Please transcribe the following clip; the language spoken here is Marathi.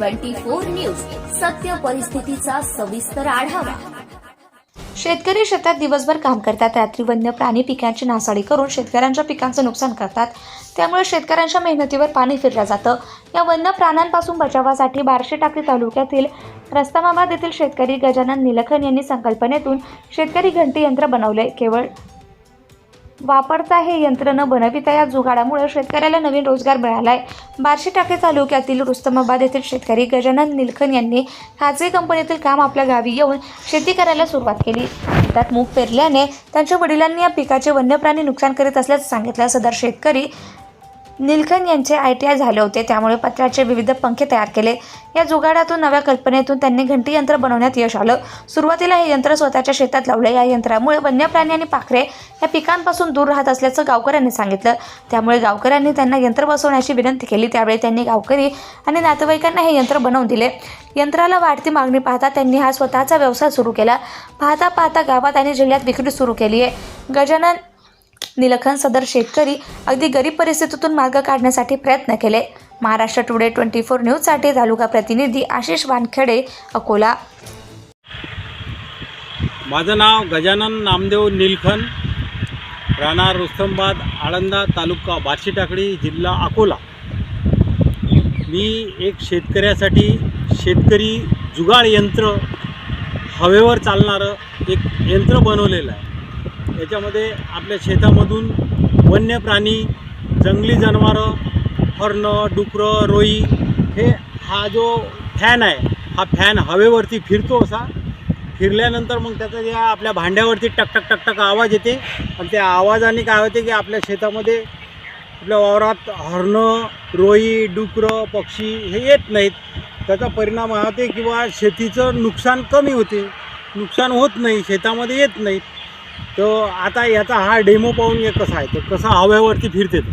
Twenty four news. सत्य परिस्थितीचा सविस्तर आढावा. शेतकरी शेतात दिवसभर काम करतात रात्री वन्य प्राणी पिकांची नासाडी करून शेतकऱ्यांच्या पिकांचं नुकसान करतात. त्यामुळे शेतकऱ्यांच्या मेहनतीवर पाणी फिरलं जातं. या वन्य प्राण्यांपासून बचावासाठी बार्शी टाकळी तालुक्यातील रस्तामाबाद येथील शेतकरी गजानन निलखन यांनी संकल्पनेतून शेतकरी घंटी यंत्र बनवले. केवळ वापरता हे यंत्र न बनविता या जुगाडामुळे शेतकऱ्याला नवीन रोजगार मिळाला आहे बार्शी टाके तालुक्यातील रुस्तमाबाद येथील शेतकरी गजानन निलखन यांनी खाजगी कंपनीतील काम आपल्या गावी येऊन शेती करायला सुरुवात केली. त्यात मूग पेरल्याने त्यांच्या वडिलांनी या पिकाचे वन्यप्राणी नुकसान करीत असल्याचं सांगितलं. सदर शेतकरी निलखन यांचे आय टी आय झाले होते. त्यामुळे पत्राचे विविध पंखे तयार केले. या जुगाडातून नव्या कल्पनेतून त्यांनी घंटी यंत्र बनवण्यात यश आलं. सुरुवातीला हे यंत्र स्वतःच्या शेतात लावले. या यंत्रामुळे वन्य प्राणी आणि पाखरे या पिकांपासून दूर राहत असल्याचं गावकऱ्यांनी सांगितलं. त्यामुळे गावकऱ्यांनी त्यांना यंत्र बसवण्याची विनंती केली. त्यावेळी त्यांनी गावकरी आणि नातेवाईकांना हे यंत्र बनवून दिले. यंत्राला वाढती मागणी पाहता त्यांनी हा स्वतःचा व्यवसाय सुरू केला. पाहता पाहता गावात आणि जिल्ह्यात विक्री सुरू केली आहे गजानन निलखन सदर शेतकरी अगदी गरीब परिस्थितीतून मार्ग काढण्यासाठी प्रयत्न केले. महाराष्ट्र टुडे ट्वेंटी फोर न्यूजसाठी तालुका प्रतिनिधी आशिष वानखेडे अकोला. माझं नाव गजानन नामदेव निलखन राहणार रुस्तंबाद आळंदा तालुका बार्शी टाकळी जिल्हा अकोला. मी एक शेतकऱ्यासाठी शेतकरी जुगाड यंत्र हवेवर चालणारं एक यंत्र बनवलेलं आहे. याच्यामध्ये आपल्या शेतामधून वन्य प्राणी जंगली जनावरं हरणं डुकरं रोई हे हा जो फॅन आहे हा फॅन हवेवरती फिरतो असा. फिरल्यानंतर मग त्याचा या आपल्या भांड्यावरती टकटक टक टक आवाज येते. आणि त्या आवाजाने काय होते की आपल्या शेतामध्ये आपल्या वावरात हरणं रोई डुकरं पक्षी हे येत नाहीत. त्याचा परिणाम हा होते किंवा शेतीचं नुकसान कमी होते. नुकसान होत नाही शेतामध्ये येत नाहीत. तर आता याचा हा डेमो पाहून कसा आहे तर कसा हव्यावरती फिरते तो.